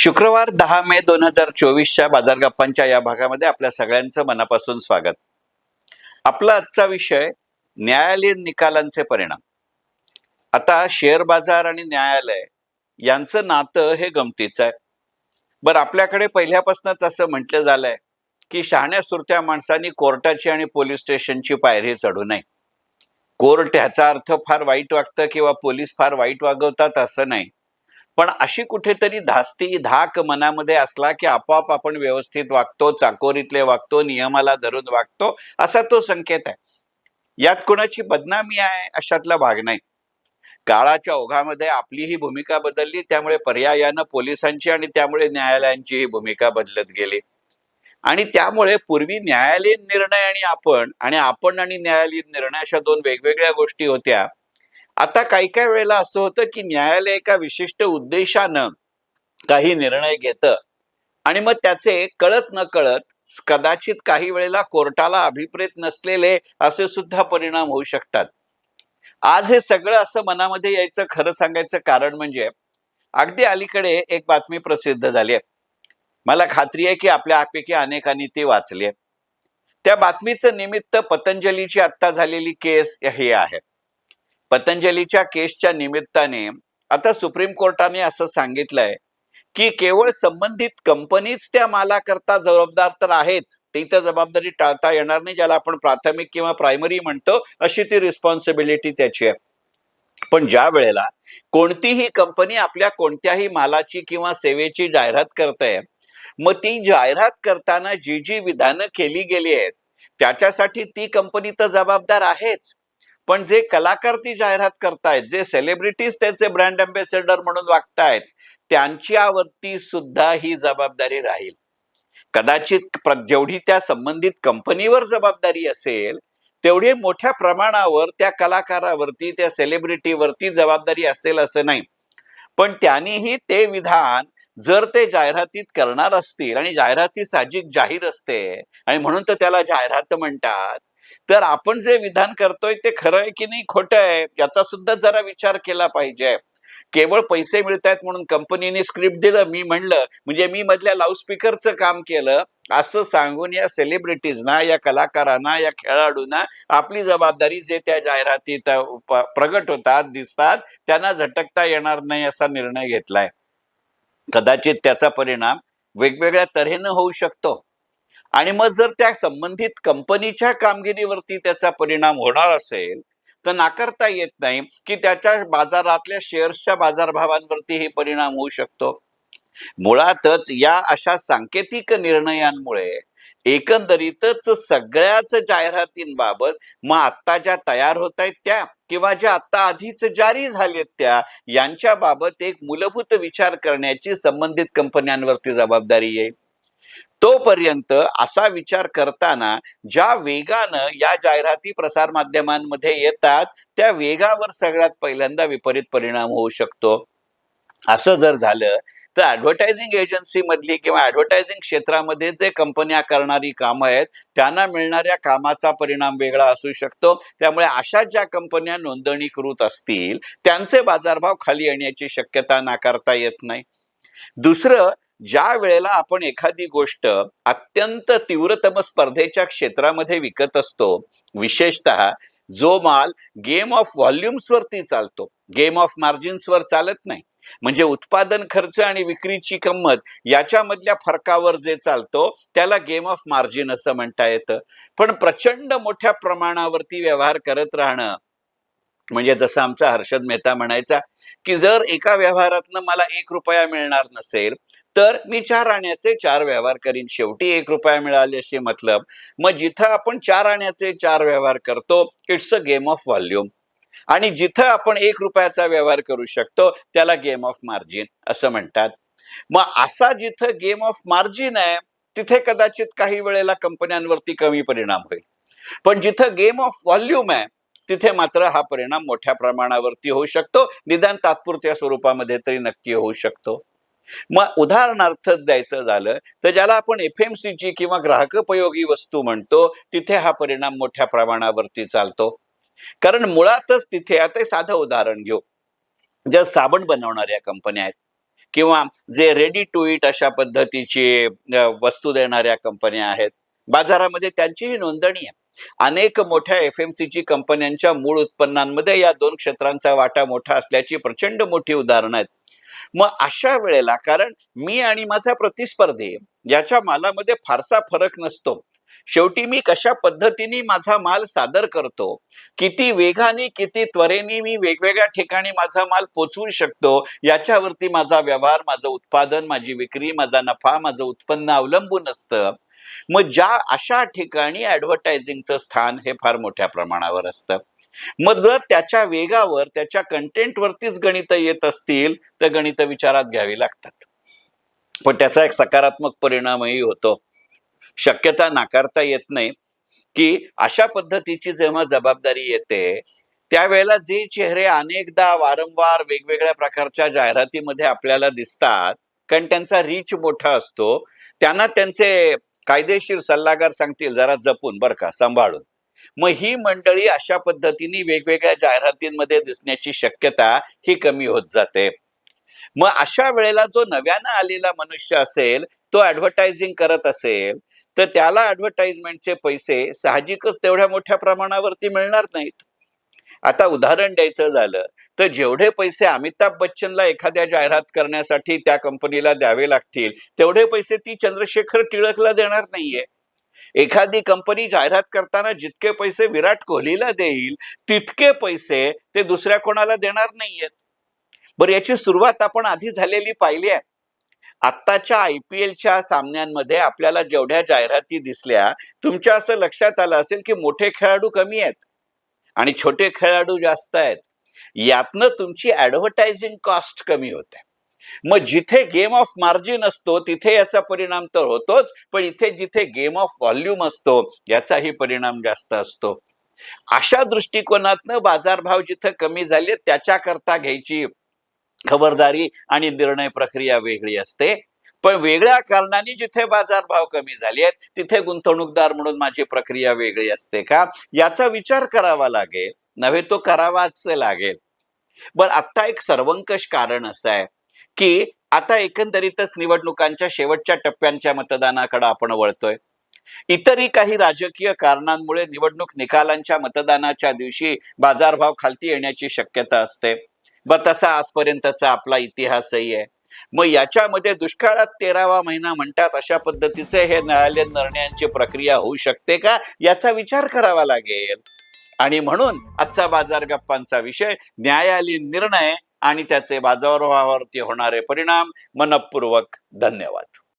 शुक्रवार दहा मे दोन हजार चोवीसच्या बाजार गप्पांच्या या भागामध्ये आपल्या सगळ्यांचं मनापासून स्वागत. आपला आजचा विषय न्यायालयीन निकालांचे परिणाम. आता शेअर बाजार आणि न्यायालय यांचं नातं हे गमतीचं आहे. बरं आपल्याकडे पहिल्यापासूनच असं म्हटलं झालंय की शहाण्या सुरत्या माणसांनी कोर्टाची आणि पोलीस स्टेशनची पायरी चढू नये. कोर्ट ह्याचा अर्थ फार वाईट वागतं किंवा पोलीस फार वाईट वागवतात असं नाही. पण अशी कुठेतरी धास्ती धाक मनामध्ये असला की आपोआप आपण व्यवस्थित वागतो चाकोरीतले वागतो नियमाला धरून वागतो असा तो संकेत आहे. यात कोणाची बदनामी आहे अशातला भाग नाही. काळाच्या ओघामध्ये आपली ही भूमिका बदलली त्यामुळे पर्यायानं पोलिसांची आणि त्यामुळे न्यायालयांची ही भूमिका बदलत गेली. आणि त्यामुळे पूर्वी न्यायालयीन निर्णय आणि आपण आणि आपण आणि न्यायालयीन निर्णय अशा दोन वेगवेगळ्या गोष्टी होत्या आता काही काही वेळेला असं होतं की न्यायालय एका विशिष्ट उद्देशानं काही निर्णय घेतं आणि मग त्याचे कळत न कळत कदाचित काही वेळेला कोर्टाला अभिप्रेत नसलेले असे सुद्धा परिणाम होऊ शकतात. आज हे सगळं असं मनामध्ये यायचं खरं सांगायचं कारण म्हणजे अगदी अलीकडे एक बातमी प्रसिद्ध झाली आहे. मला खात्री आहे की आपल्यापैकी अनेकांनी ती वाचली आहे. त्या बातमीचं निमित्त पतंजलीची आत्ता झालेली केस हे आहे. पतंजलीच्या केसच्या निमित्ताने आता सुप्रीम कोर्टाने असं सांगितलंय की केवळ संबंधित कंपनीच त्या मालाकरता जबाबदार तर आहेच. ती तर जबाबदारी टाळता येणार नाही ज्याला आपण प्राथमिक किंवा प्रायमरी म्हणतो अशी ती रिस्पॉन्सिबिलिटी त्याची आहे. पण ज्या वेळेला कोणतीही कंपनी आपल्या कोणत्याही मालाची किंवा सेवेची जाहिरात करते मग ती जाहिरात करताना जी जी विधानं केली गेली आहेत त्याच्यासाठी ती कंपनी तर जबाबदार आहेच. पण जे कलाकार ती जाहिरात करतायत जे सेलिब्रिटीज त्याचे ब्रँड अँबॅसेडर म्हणून वागतायत त्यांच्यावरती सुद्धा ही जबाबदारी राहील. कदाचित जेवढी त्या संबंधित कंपनीवर जबाबदारी असेल तेवढी मोठ्या प्रमाणावर त्या कलाकारावरती त्या सेलिब्रिटीवरती जबाबदारी असेल असं नाही. पण त्यांनीही ते विधान जर ते जाहिरातीत करणार असतील आणि जाहिराती साहजिक जाहीर असते आणि म्हणून तर त्याला जाहिरात म्हणतात तर आपण जे विधान करतोय ते खरं आहे की नाही खोटं आहे याचा सुद्धा जरा विचार केला पाहिजे. केवळ पैसे मिळत आहेत म्हणून कंपनीने स्क्रिप्ट दिलं मी म्हणलं म्हणजे मी मधल्या लाऊडस्पीकरचं काम केलं असं सांगून या सेलिब्रिटीजना या कलाकारांना या खेळाडूंना आपली जबाबदारी जे त्या जाहिरातीत प्रगट होतात दिसतात त्यांना झटकता येणार नाही असा निर्णय घेतलाय. कदाचित त्याचा परिणाम वेगवेगळ्या तऱ्हेनं होऊ शकतो. आणि मग जर त्या संबंधित कंपनीच्या कामगिरीवरती त्याचा परिणाम होणार असेल तर नाकारता येत नाही की त्याच्या बाजारातल्या शेअर्सच्या बाजारभावांवरती हे परिणाम होऊ शकतो. मुळातच या अशा सांकेतिक निर्णयांमुळे एकंदरीतच सगळ्याच जाहिरातींबाबत मग आत्ता ज्या तयार होत आहेत त्या किंवा ज्या आत्ता आधीच जारी झालेत त्या यांच्या बाबत एक मूलभूत विचार करण्याची संबंधित कंपन्यांवरती जबाबदारी येईल. तोपर्यंत असा विचार करताना ज्या वेगानं या जाहिराती प्रसार माध्यमांमध्ये येतात त्या वेगावर सगळ्यात पहिल्यांदा विपरीत परिणाम होऊ शकतो. असं जर झालं तर ऍडव्हर्टायझिंग एजन्सी मधली किंवा ऍडव्हर्टायझिंग क्षेत्रामध्ये जे कंपन्या करणारी कामं आहेत त्यांना मिळणाऱ्या कामाचा परिणाम वेगळा असू शकतो. त्यामुळे अशा ज्या कंपन्या नोंदणीकृत असतील त्यांचे बाजारभाव खाली येण्याची शक्यता नाकारता येत नाही. दुसरं ज्या वेळेला आपण एखादी गोष्ट अत्यंत तीव्रतम स्पर्धेच्या क्षेत्रामध्ये विकत असतो विशेषतः जो माल गेम ऑफ व्हॉल्युम्स वरती चालतो गेम ऑफ मार्जिन्स वर चालत नाही. म्हणजे उत्पादन खर्च आणि विक्रीची किंमत याच्यामधल्या फरकावर जे चालतो त्याला गेम ऑफ मार्जिन असं म्हणता येतं. पण प्रचंड मोठ्या प्रमाणावरती व्यवहार करत राहणं म्हणजे जसं आमचा हर्षद मेहता म्हणायचा की जर एका व्यवहारातनं मला एक रुपया मिळणार नसेल तर मी चार आण्याचे चार व्यवहार करीन. शेवटी एक रुपया मिळाले असे मतलब. मग जिथं आपण चार आण्याचे चार व्यवहार करतो it's a game of volume आणि जिथं आपण एक रुपयाचा व्यवहार करू शकतो त्याला गेम ऑफ मार्जिन असं म्हणतात. मग असा जिथं गेम ऑफ मार्जिन आहे तिथे कदाचित काही वेळेला कंपन्यांवरती कमी परिणाम होईल. पण जिथं गेम ऑफ व्हॉल्यूम आहे तिथे मात्र हा परिणाम मोठ्या प्रमाणावरती होऊ शकतो. निदान तात्पुरत्या स्वरूपामध्ये तरी नक्की होऊ शकतो. मग उदाहरणार्थ द्यायचं झालं तर ज्याला आपण एफएमसीची किंवा ग्राहकोपयोगी वस्तू म्हणतो तिथे हा परिणाम मोठ्या प्रमाणावरती चालतो. कारण मुळातच तिथे आता साधं उदाहरण घेऊ. ज्या साबण बनवणाऱ्या कंपन्या आहेत किंवा जे रेडी टू इट अशा पद्धतीची वस्तू देणाऱ्या कंपन्या आहेत बाजारामध्ये त्यांचीही नोंदणी आहे. अनेक मोठ्या एफ एम ची कंपन्यांच्या मूळ उत्पन्नांमध्ये या दोन क्षेत्रांचा वाटा मोठा असल्याची प्रचंड मोठी उदाहरणं आहेत. मग अशा वेळेला कारण मी आणि माझा प्रतिस्पर्धी याच्या मालामध्ये फारसा फरक नसतो. शेवटी मी कशा पद्धतीने माझा माल सादर करतो किती वेगाने किती त्वरेने मी वेगवेगळ्या ठिकाणी माझा माल पोचवू शकतो याच्यावरती माझा व्यवहार माझं उत्पादन माझी विक्री माझा नफा माझं उत्पन्न अवलंबून असतं. मग ज्या अशा ठिकाणी ऍडव्हर्टायझिंगचं स्थान हे फार मोठ्या प्रमाणावर असतं. मग जर त्याच्या वेगावर त्याच्या कंटेंटवरतीच गणित येत असतील तर गणित विचारात घ्यावी लागतात. पण त्याचा एक सकारात्मक परिणामही होतो. शक्यता नाकारता येत नाही. की अशा पद्धतीची जेव्हा जबाबदारी येते त्यावेळेला जे चेहरे अनेकदा वारंवार वेगवेगळ्या प्रकारच्या जाहिरातीमध्ये आपल्याला दिसतात कारण त्यांचा रीच मोठा असतो त्यांना त्यांचे कायदेशीर सल्लागार सांगतील जरा जपून बरं का सांभाळून. मग ही मंडळी अशा पद्धतीने वेगवेगळ्या जाहिरातींमध्ये दिसण्याची शक्यता ही कमी होत जाते. मग अशा वेळेला जो नव्यानं आलेला मनुष्य असेल तो ऍडव्हर्टायझिंग करत असेल तर त्याला ऍडव्हर्टाइजमेंटचे पैसे साहजिकच तेवढ्या मोठ्या प्रमाणावरती मिळणार नाहीत. आता उदाहरण द्यायचं झालं तर जेवढे पैसे अमिताभ बच्चनला एखाद्या जाहिरात करण्यासाठी त्या कंपनीला द्यावे लागतील तेवढे पैसे ती चंद्रशेखर टिळकला देणार नाहीये. एखादी कंपनी जाहिरात करताना जितके पैसे विराट कोहलीला देईल तितके पैसे ते दुसऱ्या कोणाला देणार नाहीयेत. बरं याची सुरुवात आपण आधी झालेली पाहिली आहे. आत्ताच्या आय पी एलच्या सामन्यांमध्ये आपल्याला जेवढ्या जाहिराती दिसल्या तुमच्या असं लक्षात आलं असेल की मोठे खेळाडू कमी आहेत आणि छोटे खेळाडू जास्त आहेत. यातनं तुमची ऍडव्हर्टायझिंग कॉस्ट कमी होते. मग जिथे गेम ऑफ मार्जिन असतो तिथे याचा परिणाम तर होतोच पण इथे जिथे गेम ऑफ व्हॉल्यूम असतो याचाही परिणाम जास्त असतो. अशा दृष्टिकोनातनं बाजारभाव जिथं कमी झाले त्याच्याकरता घ्यायची खबरदारी आणि निर्णय प्रक्रिया वेगळी असते. पण वेगळ्या कारणाने जिथे बाजारभाव कमी झाले आहेत तिथे गुंतवणूकदार म्हणून माझी प्रक्रिया वेगळी असते का? याचा विचार करावा लागेल. नव्हे तो करावाच लागेल. पण आता एक सर्वंकष कारण असं आहे. की आता एकंदरीतच निवडणुकांच्या शेवटच्या टप्प्यांच्या मतदानाकडे आपण वळतोय. इतरही काही राजकीय कारणांमुळे निवडणूक निकालांच्या मतदानाच्या दिवशी बाजारभाव खालती येण्याची शक्यता असते. ब तसा आजपर्यंतचा आपला इतिहासही आहे. मग याच्यामध्ये दुष्काळात तेरावा महिना म्हणतात अशा पद्धतीचे हे न्यायालयीन निर्णयांची प्रक्रिया होऊ शकते का? याचा विचार करावा लागेल. आणि म्हणून आजचा बाजार गप्पांचा विषय न्यायालयीन निर्णय आणि त्याचे बाजारभावावरती होणारे परिणाम मनपूर्वक धन्यवाद.